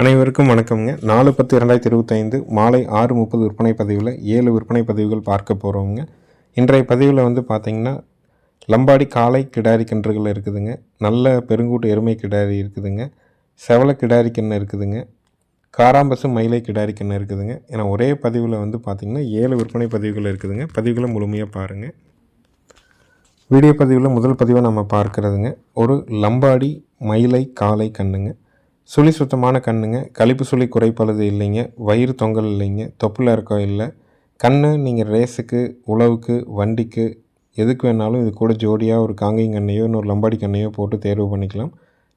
அனைவருக்கும் வணக்கம்ங்க. நாலு பத்து இரண்டாயிரத்தி இருபத்தைந்து மாலை ஆறு முப்பது விற்பனை பதிவில் ஏழு விற்பனை பதிவுகள் பார்க்க போகிறோங்க இன்றைய பதிவில் வந்து பார்த்திங்கன்னா லம்பாடி காளை கிடாரி கன்றுகள் இருக்குதுங்க. நல்ல பெருங்கூட்டு எருமை கிடாரி இருக்குதுங்க. செவல கிடாரி கன்று இருக்குதுங்க. காராம்பசு மயிலை கிடாரி கன்று இருக்குதுங்க. ஏன்னா ஒரே பதிவில் வந்து பார்த்திங்கன்னா ஏழு விற்பனை பதிவுகள் இருக்குதுங்க. பதிவுகளை முழுமையாக பாருங்கள் வீடியோ பதிவில் முதல் பதிவை நம்ம பார்க்குறதுங்க. ஒரு லம்பாடி மயிலை காளை கண்ணுங்க சுழி சுத்தமான கண்ணுங்க. கழிப்பு சுழி குறைப்பளது இல்லைங்க. வயிறு தொங்கல் இல்லைங்க. தொப்புல இறக்கம் இல்லை. கண்ணு நீங்கள் ரேஸுக்கு உழவுக்கு வண்டிக்கு எதுக்கு வேணாலும் இது கூட ஜோடியாக ஒரு காங்கையும் கண்ணையோ இன்னொரு லம்பாடி கண்ணையோ போட்டு தேர்வு பண்ணிக்கலாம்.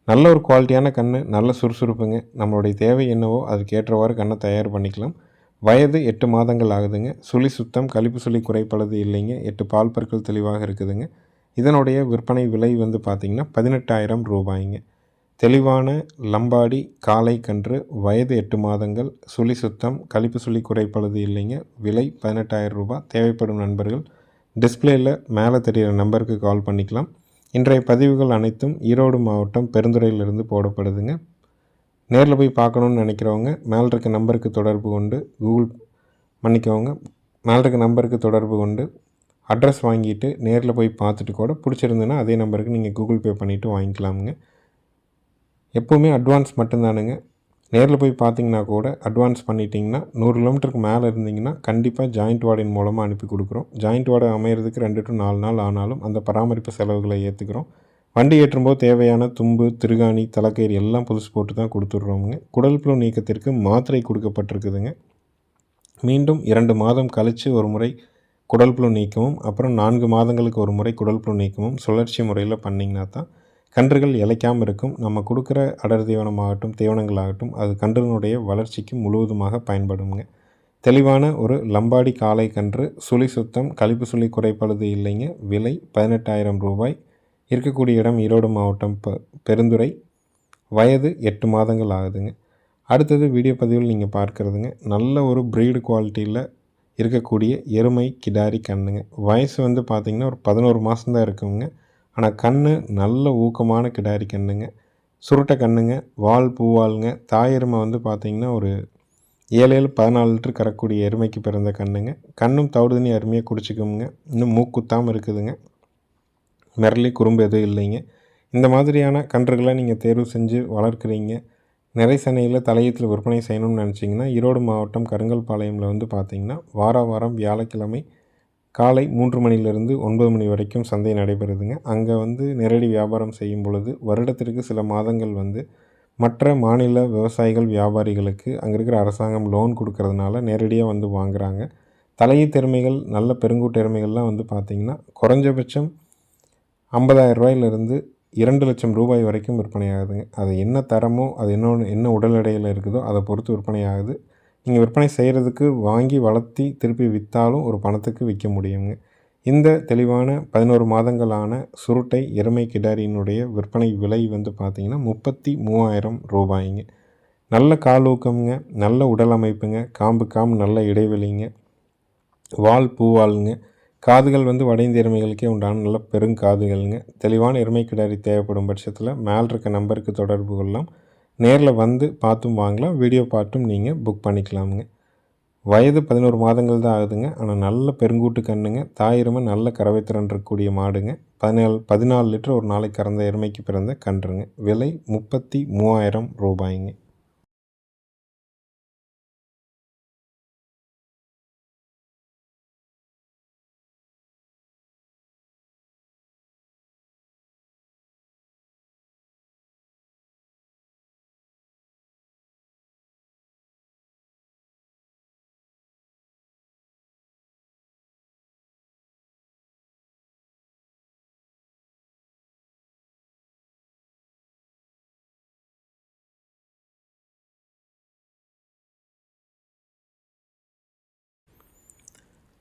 நல்ல ஒரு குவாலிட்டியான கண் நல்ல சுறுசுறுப்புங்க. நம்மளுடைய தேவை என்னவோ அதுக்கேற்றவாறு கண்ணை தயார் பண்ணிக்கலாம். வயது எட்டு மாதங்கள் ஆகுதுங்க. சுழி சுத்தம் கழிப்பு சுழி குறைப்பளது இல்லைங்க. எட்டு பால் பற்கள் தெளிவாக இருக்குதுங்க. இதனுடைய விற்பனை விலை வந்து பார்த்திங்கன்னா பதினெட்டாயிரம் ரூபாய்ங்க. தெளிவான லம்பாடி காளை கன்று வயது எட்டு மாதங்கள் சுழி சுத்தம் கழிப்பு சுழி குறைப்பழுது இல்லைங்க விலை பதினெட்டாயிரம் ரூபாய் தேவைப்படும் நண்பர்கள் டிஸ்பிளேயில் மேலே தெரிகிற நம்பருக்கு கால் பண்ணிக்கலாம். இன்றைய பதிவுகள் அனைத்தும் ஈரோடு மாவட்டம் பெருந்துறையிலிருந்து போடப்படுதுங்க. நேரில் போய் பார்க்கணுன்னு நினைக்கிறவங்க மேலே இருக்க நம்பருக்கு தொடர்பு கொண்டு கூகுள் மன்னிக்கவங்க மேலே இருக்க நம்பருக்கு தொடர்பு கொண்டு அட்ரஸ் வாங்கிட்டு நேரில் போய் பார்த்துட்டு கூட பிடிச்சிருந்துன்னா அதே நம்பருக்கு நீங்கள் கூகுள் பே பண்ணிவிட்டு வாங்கிக்கலாமுங்க. எப்போவுமே அட்வான்ஸ் மட்டும்தானுங்க. நேரில் போய் பார்த்தீங்கன்னா கூட அட்வான்ஸ் பண்ணிட்டீங்கன்னா நூறு கிலோமீட்டருக்கு மேலே இருந்தீங்கன்னா கண்டிப்பாக ஜாயிண்ட் வார்டின் மூலமாக அனுப்பி கொடுக்குறோம். ஜாயிண்ட் வார்டு அமையிறதுக்கு ரெண்டு டு நாலு நாள் ஆனாலும் அந்த பராமரிப்பு செலவுகளை ஏற்றுக்கிறோம் வண்டி ஏற்றும்போது தேவையான தும்பு திருகாணி தலைக்கயிறு எல்லாம் புதுசு போட்டு தான் கொடுத்துட்றோமுங்க. குடல் புழு நீக்கத்திற்கு மாத்திரை கொடுக்கப்பட்டிருக்குதுங்க. மீண்டும் இரண்டு மாதம் கழித்து ஒரு முறை குடல் புழு நீக்கமும் அப்புறம் நான்கு மாதங்களுக்கு ஒரு முறை குடல் புழு நீக்கமும் சுழற்சி முறையில் பண்ணிங்கன்னா தான் கன்றுகள் இழைக்காமல் இருக்கும். நம்ம கொடுக்குற அடர் தீவனமாகட்டும் தீவனங்களாகட்டும் அது கன்றுனுடைய வளர்ச்சிக்கு முழுவதுமாக பயன்படுங்க தெளிவான ஒரு லம்பாடி காளை கன்று சுழி சுத்தம் கழிப்பு சுழி குறைப்பழுது இல்லைங்க. விலை பதினெட்டாயிரம் ரூபாய். இருக்கக்கூடிய இடம் ஈரோடு மாவட்டம் ப பெருந்துறை. வயது எட்டு மாதங்கள் ஆகுதுங்க. அடுத்தது வீடியோ பதிவில் நீங்கள் பார்க்குறதுங்க. நல்ல ஒரு ப்ரீடு குவாலிட்டியில் இருக்கக்கூடிய எருமை கிடாரி கண்ணுங்க வயசு வந்து பார்த்திங்கன்னா ஒரு பதினோரு மாதம்தான் இருக்குங்க. ஆனால் கண் நல்ல ஊக்கமான கிடாரி கண்ணுங்க. சுருட்டை கண்ணுங்க வால் பூவாளுங்க. தாயெருமை வந்து பார்த்திங்கன்னா ஒரு ஏழு ஏழு பதினாலு லிட்டர் கறக்கூடிய எருமைக்கு பிறந்த கண்ணுங்க. கண்ணும் தவிடு தண்ணி அருமையாக குடிச்சிக்கோங்க. இன்னும் மூக்குத்தாமல் இருக்குதுங்க. மிரளி குறும்பு எதுவும் இல்லைங்க. இந்த மாதிரியான கன்றுகளை நீங்கள் தேர்வு செஞ்சு வளர்க்குறீங்க. நிறை சனையில் தலையத்தில் விற்பனை செய்யணும்னு நினச்சிங்கன்னா ஈரோடு மாவட்டம் கருங்கல்பாளையமில் வந்து பார்த்திங்கன்னா வார வாரம் வியாழக்கிழமை காலை மூன்று மணிலிருந்து ஒன்பது மணி வரைக்கும் சந்தை நடைபெறுதுங்க. அங்கே வந்து நேரடி வியாபாரம் செய்யும் பொழுது வருடத்திற்கு சில மாதங்கள் வந்து மற்ற மாநில விவசாயிகள் வியாபாரிகளுக்கு அங்கே இருக்கிற அரசாங்கம் லோன் கொடுக்கறதுனால நேரடியாக வந்து வாங்குகிறாங்க தலையை திறமைகள் நல்ல பெருங்கூட்டு திறமைகள்லாம் வந்து பார்த்திங்கன்னா குறைஞ்சபட்சம் ஐம்பதாயிரம் ரூபாயிலிருந்து இரண்டு லட்சம் ரூபாய் வரைக்கும் விற்பனை ஆகுதுங்க. அது என்ன தரமோ அது என்ன என்ன உடல் எடையில் இருக்குதோ அதை பொறுத்து விற்பனை ஆகுது. நீங்கள் விற்பனை செய்கிறதுக்கு வாங்கி வளர்த்தி திருப்பி விற்றாலும் ஒரு பணத்துக்கு விற்க முடியுங்க. இந்த தெளிவான பதினோரு மாதங்களான சுருட்டை எருமை கிடாரியினுடைய விற்பனை விலை வந்து பார்த்திங்கன்னா முப்பத்தி மூவாயிரம் ரூபாய்ங்க. நல்ல காலூக்கம்ங்க நல்ல உடல் அமைப்புங்க காம்பு காம்பு நல்ல இடைவெளிங்க வால் பூவாளுங்க காதுகள் வந்து வடைந்த எருமைகளுக்கே உண்டான நல்ல பெருங்காதுகள்ங்க. தெளிவான எருமை கிடாரி தேவைப்படும் பட்சத்தில் மேல் இருக்க நம்பருக்கு தொடர்பு கொள்ளலாம். நேரில் வந்து பார்த்தும் வாங்கலாம் வீடியோ பார்த்தும் நீங்கள் புக் பண்ணிக்கலாமுங்க. வயது பதினோரு மாதங்கள் தான் ஆகுதுங்க. ஆனால் நல்ல பெருங்கூட்டு கண்ணுங்க தாயிரமாக நல்ல கறவை திறன் இருக்கக்கூடிய மாடுங்க. பதினேழு பதினாலு லிட்டர் ஒரு நாளைக்கு கறந்த எருமைக்கு பிறந்த கன்றுங்க. விலை முப்பத்தி மூவாயிரம் ரூபாய்ங்க.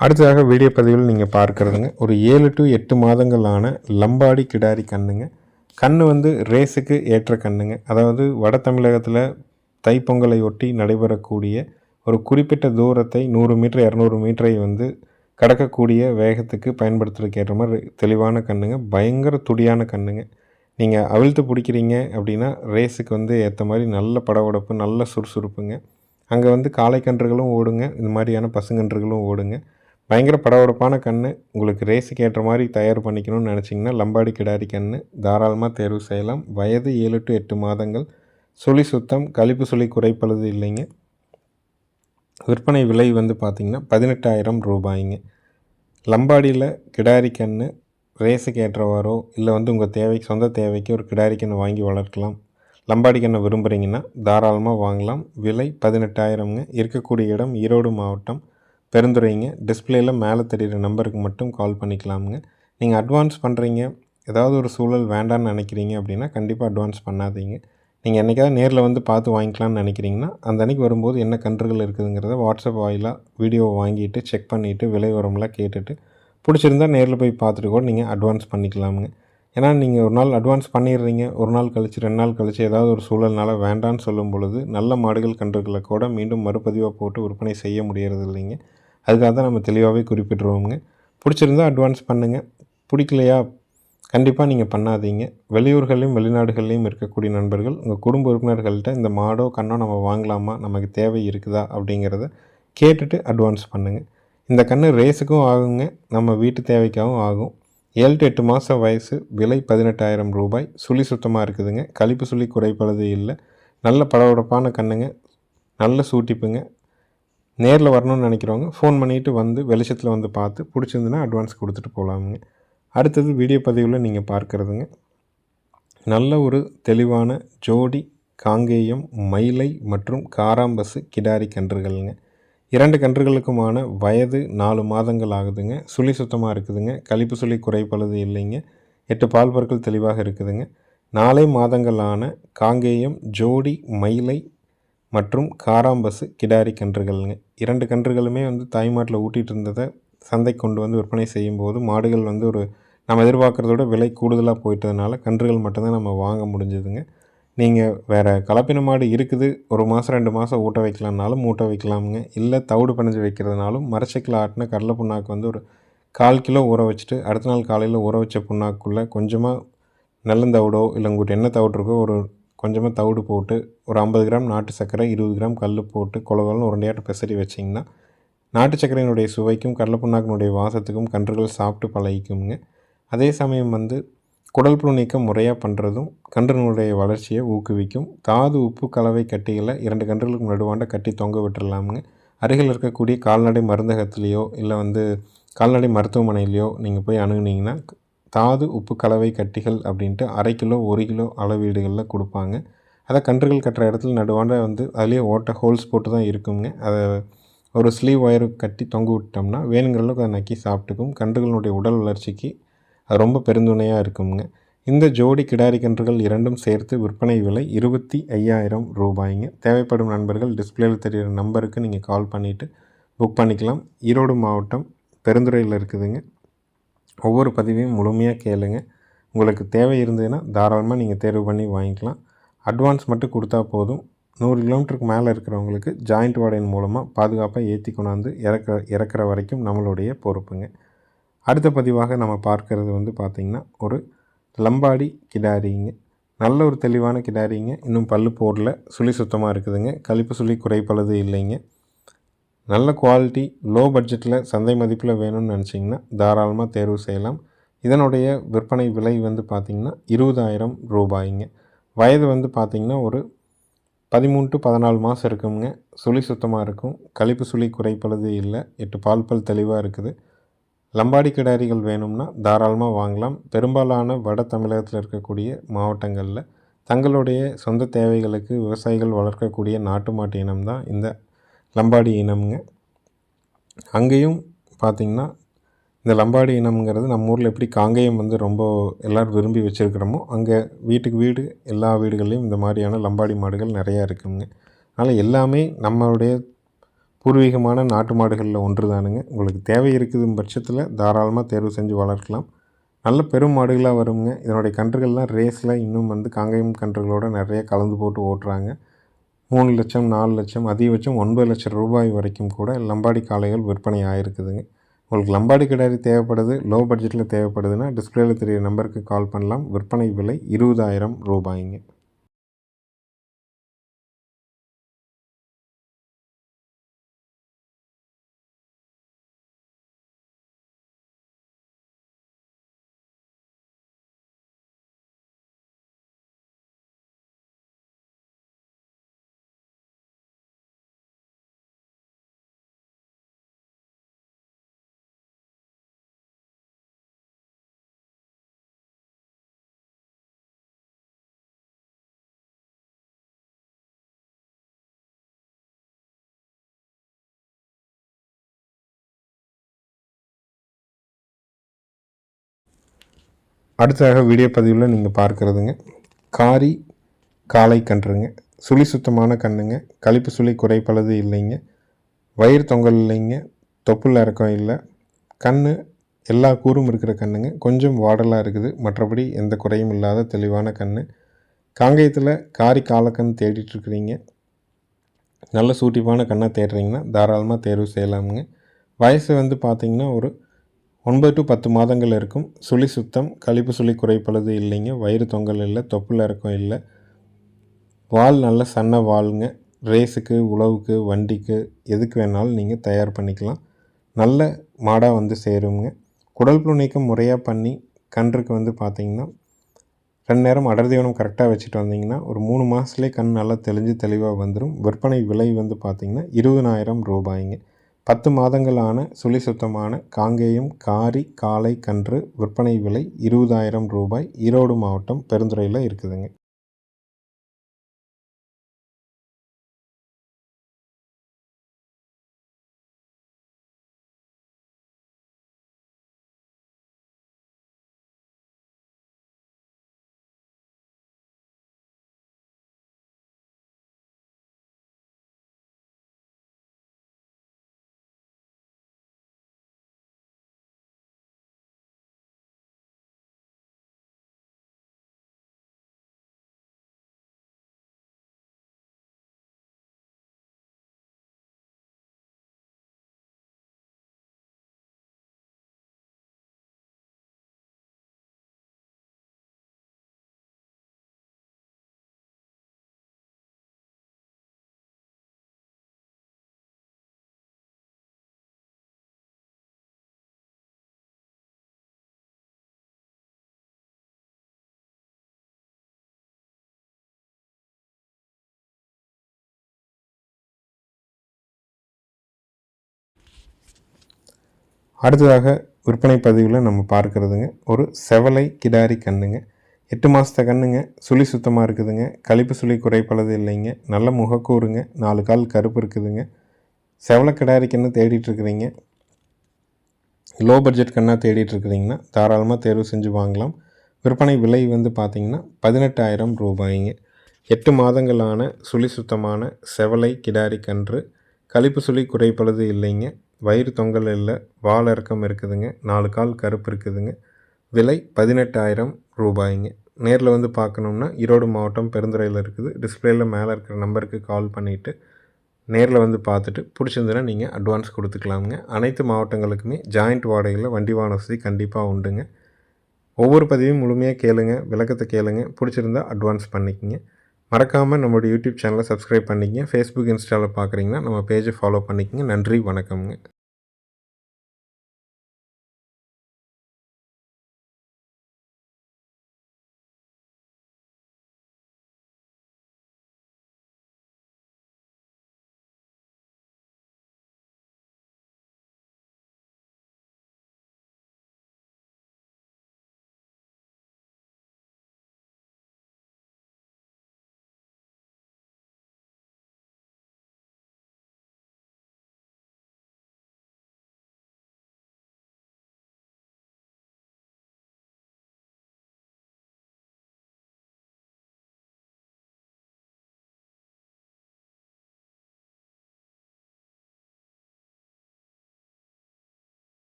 அடுத்ததாக வீடியோ பதிவில் நீங்கள் பார்க்குறதுங்க. ஒரு ஏழு டு எட்டு மாதங்களான லம்பாடி கிடாரி கண்ணுங்க. கண் வந்து ரேஸுக்கு ஏற்ற கண்ணுங்க. அதாவது வட தமிழகத்தில் தைப்பொங்கலை ஒட்டி நடைபெறக்கூடிய ஒரு குறிப்பிட்ட தூரத்தை நூறு மீட்டர் இரநூறு மீட்டரை வந்து கடக்கக்கூடிய வேகத்துக்கு பயன்படுத்துறதுக்கு ஏற்ற மாதிரி தெளிவான கண்ணுங்க. பயங்கர துடியான கண்ணுங்க. நீங்கள் அவிழ்த்து பிடிக்கிறீங்க அப்படின்னா ரேஸுக்கு வந்து ஏற்ற மாதிரி நல்ல படவடப்பு நல்ல சுறுசுறுப்புங்க. அங்கே வந்து காளைக்கன்றுகளும் ஓடுங்க. இந்த மாதிரியான பசுங்கன்றுகளும் ஓடுங்க. பயங்கர படபடப்பான கன்று உங்களுக்கு ரேஸுக்கு ஏற்ற மாதிரி தயார் பண்ணிக்கணும்னு நினச்சிங்கன்னா லம்பாடி கிடாரி கன்று தாராளமாக தேர்வு செய்யலாம். வயது ஏழு டு எட்டு மாதங்கள். சுழி சுத்தம் கழிப்பு சுழி குறைப்பளது இல்லைங்க. விற்பனை விலை வந்து பார்த்திங்கன்னா பதினெட்டாயிரம் ரூபாய்ங்க. லம்பாடியில் கிடாரி கன்று ரேஸுக்கு ஏற்றவாரோ இல்லை வந்து உங்கள் தேவைக்கு சொந்த தேவைக்கு ஒரு கிடாரி கன்று வாங்கி வளர்க்கலாம். லம்பாடி கன்று விரும்புகிறீங்கன்னா தாராளமாக வாங்கலாம். விலை பதினெட்டாயிரம்ங்க. இருக்கக்கூடிய இடம் ஈரோடு மாவட்டம். பெருந்துறைங்க டிஸ்பிளேயில் மேலே தெரிகிற நம்பருக்கு மட்டும் கால் பண்ணிக்கலாமுங்க. நீங்கள் அட்வான்ஸ் பண்ணுறீங்க ஏதாவது ஒரு சூழல் வேண்டான்னு நினைக்கிறீங்க அப்படின்னா கண்டிப்பாக அட்வான்ஸ் பண்ணாதீங்க. நீங்கள் என்றைக்காவது நேரில் வந்து பார்த்து வாங்கிக்கலாம்னு நினைக்கிறீங்கன்னா அந்த அன்றைக்கி வரும்போது என்ன கன்றுகள் இருக்குதுங்கிறத வாட்ஸ்அப் வாயிலாக வீடியோவை வாங்கிட்டு செக் பண்ணிவிட்டு விலை உரம்லாம் கேட்டுட்டு பிடிச்சிருந்தா நேரில் போய் பார்த்துட்டு கூட நீங்கள் அட்வான்ஸ் பண்ணிக்கலாமுங்க. ஏன்னா நீங்கள் ஒரு நாள் அட்வான்ஸ் பண்ணிடுறீங்க ஒரு நாள் கழிச்சு ரெண்டு நாள் கழித்து ஏதாவது ஒரு சூழல்னால வேண்டான்னு சொல்லும் பொழுது நல்ல மாடுகள் கன்றுகளை கூட மீண்டும் மறுபதிவாக போட்டு விற்பனை செய்ய முடியறது இல்லைங்க. அதுக்காக தான் நம்ம தெளிவாகவே குறிப்பிட்டுருவோங்க பிடிச்சிருந்தா அட்வான்ஸ் பண்ணுங்கள் பிடிக்கலையா? கண்டிப்பாக நீங்கள் பண்ணாதீங்க. வெளியூர்களையும் வெளிநாடுகள்லையும் இருக்கக்கூடிய நண்பர்கள் உங்கள் குடும்ப உறுப்பினர்கள்ட்ட இந்த மாடோ கண்ணோ நம்ம வாங்கலாமா? நமக்கு தேவை இருக்குதா? அப்படிங்கிறத கேட்டுட்டு அட்வான்ஸ் பண்ணுங்கள் இந்த கன்று ரேஸுக்கும் ஆகுங்க. நம்ம வீட்டு தேவைக்காகவும் ஆகும். ஏழு டு எட்டு மாதம் வயசு விலை பதினெட்டாயிரம் ரூபாய் சுழி சுத்தமாக இருக்குதுங்க. கழிப்பு சுழி குறைப்பழுது இல்லை. நல்ல படபடப்பான கண்ணுங்க. நல்ல சூட்டிப்புங்க. நேரில் வரணும்னு நினைக்கிறவங்க ஃபோன் பண்ணிவிட்டு வந்து வெளிச்சத்தில் வந்து பார்த்து பிடிச்சிருந்துன்னா அட்வான்ஸ் கொடுத்துட்டு போகலாமுங்க அடுத்தது வீடியோ பதிவில் நீங்கள் பார்க்குறதுங்க. நல்ல ஒரு தெளிவான ஜோடி காங்கேயம் மயிலை மற்றும் காராம்பசு கிடாரி கன்றுகள்ங்க. இரண்டு கன்றுகளுக்குமான வயது நாலு மாதங்கள் ஆகுதுங்க. சுழி சுத்தமாக இருக்குதுங்க. கழிப்பு சுழி குறைப்பழுது இல்லைங்க. எட்டு பால் பற்கள் தெளிவாக இருக்குதுங்க. நாலே மாதங்களான காங்கேயம் ஜோடி மயிலை மற்றும் காராம்பசு கிடாரி கன்றுகள்ங்க இரண்டு கன்றுகளுமே வந்து தாய்மாட்டில் ஊட்டிகிட்டு இருந்ததை சந்தை கொண்டு வந்து விற்பனை செய்யும்போது மாடுகள் வந்து ஒரு நம்ம எதிர்பார்க்குறதோட விலை கூடுதலாக போயிட்டதுனால கன்றுகள் மட்டும்தான் நம்ம வாங்க முடிஞ்சதுங்க. நீங்கள் வேறு கலப்பின மாடு இருக்குது ஒரு மாதம் ரெண்டு மாதம் ஊட்ட வைக்கலாம்னாலும் ஊட்ட வைக்கலாமுங்க. இல்லை தவிடு பணிஞ்சு வைக்கிறதுனாலும் மரச்சக்கில் ஆட்டின கடலை புண்ணாக்கு வந்து ஒரு கால் கிலோ ஊற வச்சுட்டு அடுத்த நாள் காலையில் ஊற வச்ச புண்ணாக்குள்ளே கொஞ்சமாக நல்லந்தவிடோ இல்லை உங்கள்கிட்ட என்ன தவிடு இருக்கோ ஒரு கொஞ்சமாக தவிடு போட்டு ஒரு ஐம்பது கிராம் நாட்டு சர்க்கரை இருபது கிராம் கல் போட்டு கொலகொலன்னு உருண்டையாட்டு பெசரி வச்சிங்கன்னா நாட்டு சர்க்கரையினுடைய சுவைக்கும் கடலப்புண்ணாக்கினுடைய வாசத்துக்கும் கன்றுகள் சாப்பிட்டு பழகிக்குங்க அதே சமயம் வந்து குடல் புழு நீக்கம் முறையாக பண்ணுறதும் கன்றுனுடைய வளர்ச்சியை ஊக்குவிக்கும். தாது உப்பு கலவை கட்டிகளை இரண்டு கன்றுகளுக்கு நடுவாண்ட கட்டி தொங்க விட்டுடலாமுங்க அருகில் இருக்கக்கூடிய கால்நடை மருந்தகத்துலேயோ இல்லை வந்து கால்நடை மருத்துவமனையிலையோ நீங்கள் போய் அணுகுனீங்கன்னா தாது உப்பு கலவை கட்டிகள் அப்படின்ட்டு அரை கிலோ ஒரு கிலோ அளவீடுகளில் கொடுப்பாங்க. அதை கன்றுகள் கட்டுற இடத்துல நடுவாண்ட வந்து அதுலேயே ஓட்ட ஹோல்ஸ் போட்டு தான் இருக்குங்க. அதை ஒரு ஸ்லீவ் ஒயரு கட்டி தொங்க விட்டோம்னா வேணுங்கிற அளவுக்கு அதை நக்கி சாப்பிட்டுக்கும். கன்றுகளுடைய உடல் வளர்ச்சிக்கு அது ரொம்ப பெருந்துணையாக இருக்குங்க. இந்த ஜோடி கிடாரி கன்றுகள் இரண்டும் சேர்த்து விற்பனை விலை இருபத்தி ஐயாயிரம் ரூபாய்ங்க. தேவைப்படும் நண்பர்கள் டிஸ்பிளேயில் தெரிகிற நம்பருக்கு நீங்கள் கால் பண்ணிவிட்டு புக் பண்ணிக்கலாம். ஈரோடு மாவட்டம் பெருந்துறையில் இருக்குதுங்க. ஒவ்வொரு பதிவையும் முழுமையாக கேளுங்க. உங்களுக்கு தேவை இருந்ததுன்னா தாராளமாக நீங்கள் தேர்வு பண்ணி வாங்கிக்கலாம். அட்வான்ஸ் மட்டும் கொடுத்தா போதும். நூறு கிலோமீட்டருக்கு மேலே இருக்கிறவங்களுக்கு ஜாயிண்ட் வாடகை மூலமாக பாதுகாப்பாக ஏற்றி கொண்டாந்து இறக்க இறக்குற வரைக்கும் நம்மளுடைய பொறுப்புங்க. அடுத்த பதிவாக நம்ம பார்க்கறது வந்து பார்த்திங்கன்னா ஒரு லம்பாடி கிடாரிங்க. நல்ல ஒரு தெளிவான கிடாரிங்க. இன்னும் பல்லு போடல. சுழி சுத்தமாக இருக்குதுங்க. கழிப்பு சுழி குறைப்பளது இல்லைங்க. நல்ல குவாலிட்டி லோ பட்ஜெட்டில் சந்தை மதிப்பில் வேணும்னு நினச்சிங்கன்னா தாராளமாக தேர்வு செய்யலாம். இதனுடைய விற்பனை விலை வந்து பார்த்திங்கன்னா இருபதாயிரம் ரூபாய்ங்க. வயது வந்து பார்த்திங்கன்னா ஒரு பதிமூணு டு பதினாலு மாதம் இருக்குங்க. சுழி சுத்தமாக இருக்கும். கழிப்பு சுழி குறைப்பளது இல்லை. எட்டு பால் பல் தெளிவாக இருக்குது. லம்பாடி கிடாரிகள் வேணும்னா தாராளமாக வாங்கலாம். பெரும்பாலான வட தமிழகத்தில் இருக்கக்கூடிய மாவட்டங்களில் தங்களுடைய சொந்த தேவைகளுக்கு விவசாயிகள் வளர்க்கக்கூடிய நாட்டு மாட்டு இனம் தான் இந்த லம்பாடி இனம்ங்க. அங்கேயும் பார்த்திங்கன்னா இந்த லம்பாடி இனம்ங்கிறது நம்ம ஊரில் எப்படி காங்கேயம் வந்து ரொம்ப எல்லோரும் விரும்பி வச்சுருக்கிறோமோ அங்கே வீட்டுக்கு வீடு எல்லா வீடுகள்லேயும் இந்த மாதிரியான லம்பாடி மாடுகள் நிறையா இருக்குங்க. அதனால் எல்லாமே நம்மளுடைய பூர்வீகமான நாட்டு மாடுகளில் ஒன்று தானுங்க உங்களுக்கு தேவை இருக்குது பட்சத்தில் தாராளமாக தேர்வு செஞ்சு வளர்க்கலாம். நல்ல பெரும் மாடுகளாக வருங்க. இதனுடைய கன்றுகள்லாம் ரேஸில் இன்னும் வந்து காங்கேயம் கன்றுகளோடு நிறைய கலந்து போட்டு ஓட்டுறாங்க. மூணு லட்சம் நாலு லட்சம் அதிகபட்சம் ஒன்பது லட்சம் ரூபாய் வரைக்கும் கூட லம்பாடி காளைகள் விற்பனை ஆகிருக்குதுங்க உங்களுக்கு லம்பாடி கிடாரி தேவைப்படுது லோ பட்ஜெட்டில் தேவைப்படுதுன்னா டிஸ்பிளேயில் தெரிய நம்பருக்கு கால் பண்ணலாம். விற்பனை விலை இருபதாயிரம் ரூபாய்ங்க. அடுத்ததாக வீடியோ பதிவில் நீங்கள் பார்க்குறதுங்க. காரி காளை கன்றுங்க. சுழி சுத்தமான கண்ணுங்க. கழிப்பு சுழி குறைப்பளது இல்லைங்க. வயிறு தொங்கல் இல்லைங்க. தொப்புள் இறக்கம் இல்லை. கண் எல்லா கூறும் இருக்கிற கண்ணுங்க. கொஞ்சம் வாடலாக இருக்குது. மற்றபடி எந்த குறையும் இல்லாத தெளிவான கண் காங்கேயத்தில் காரி காலக்கண் தேடிட்டுருக்குறீங்க நல்ல சூட்டிப்பான கண்ணை தேடுறீங்கன்னா தாராளமாக தேர்வு செய்யலாமுங்க. வயசு வந்து பார்த்திங்கன்னா ஒரு ஒன்பது டு பத்து மாதங்கள் இருக்கும். சுழி சுத்தம் கழிப்பு சுழி குறைப்பளது இல்லைங்க. வயிறு தொங்கல் இல்லை தொப்புள் இறக்கம் இல்லை. வால் நல்ல சன்ன வாளுங்க ரேஸுக்கு உழவுக்கு வண்டிக்கு எதுக்கு வேணாலும் நீங்கள் தயார் பண்ணிக்கலாம். நல்ல மாடாக வந்து சேருங்க. குடல் புழு நீக்கம் முறையாக பண்ணி கன்றுக்கு வந்து பார்த்திங்கன்னா ரெண்டு நேரம் அடர் தீவனம் கரெக்டாக வச்சுட்டு வந்தீங்கன்னா ஒரு மூணு மாதத்துலேயே கண் நல்லா தெளிஞ்சு தெளிவாக வந்துடும் விற்பனை விலை வந்து பார்த்திங்கன்னா இருபதாயிரம் ரூபாய்ங்க. பத்து மாதங்களான சுழி சுத்தமான காங்கேயம் காரி காளை கன்று விற்பனை விலை இருபதாயிரம் ரூபாய் ஈரோடு மாவட்டம் பெருந்துறையில் இருக்குதுங்க. அடுத்ததாக விற்பனை பதிவில் நம்ம பார்க்குறதுங்க ஒரு செவலை கிடாரி கண்ணுங்க. எட்டு மாதத்த கண்ணுங்க சுழி சுத்தமாக இருக்குதுங்க. கழிப்பு சுழி குறைப்பளது இல்லைங்க. நல்ல முகக்கூறுங்க நாலு கால் கருப்பு இருக்குதுங்க. செவலை கிடாரி கண்ணு தேடிட்டுருக்குறீங்க லோ பட்ஜெட் கண்ணாக தேடிட்டுருக்குறீங்கன்னா தாராளமாக தேர்வு செஞ்சு வாங்கலாம். விற்பனை விலை வந்து பார்த்திங்கன்னா பதினெட்டாயிரம் ரூபாய்ங்க. எட்டு மாதங்களான சுழி சுத்தமான செவலை கிடாரி கன்று கழிப்பு சுழி குறைப்பளது இல்லைங்க. வயிறு தொங்கல் இல்லை வால் இறக்கம் இருக்குதுங்க நாலு கால் கருப்பு இருக்குதுங்க. விலை பதினெட்டாயிரம் ரூபாய்ங்க. நேரில் வந்து பார்க்கணும்னா ஈரோடு மாவட்டம் பெருந்துறையில் இருக்குது. டிஸ்பிளேயில் மேலே இருக்கிற நம்பருக்கு கால் பண்ணிவிட்டு நேரில் வந்து பார்த்துட்டு பிடிச்சிருந்துன்னா நீங்கள் அட்வான்ஸ் கொடுத்துக்கலாமுங்க. அனைத்து மாவட்டங்களுக்குமே ஜாயிண்ட் வாடகையில் வண்டி வாகன வசதி கண்டிப்பாக உண்டுங்க. ஒவ்வொரு பதிவையும் முழுமையாக கேளுங்க விளக்கத்தை கேளுங்க. பிடிச்சிருந்தா அட்வான்ஸ் பண்ணிக்கோங்க. மறக்காமல் நம்மளோட யூடியூப் சேனலை சப்ஸ்கிரைப் பண்ணிக்கங்க. ஃபேஸ்புக் இன்ஸ்டாவில் பார்க்குறீங்கன்னா நம்ம பேஜை ஃபாலோ பண்ணிக்கங்க. நன்றி வணக்கம்ங்க.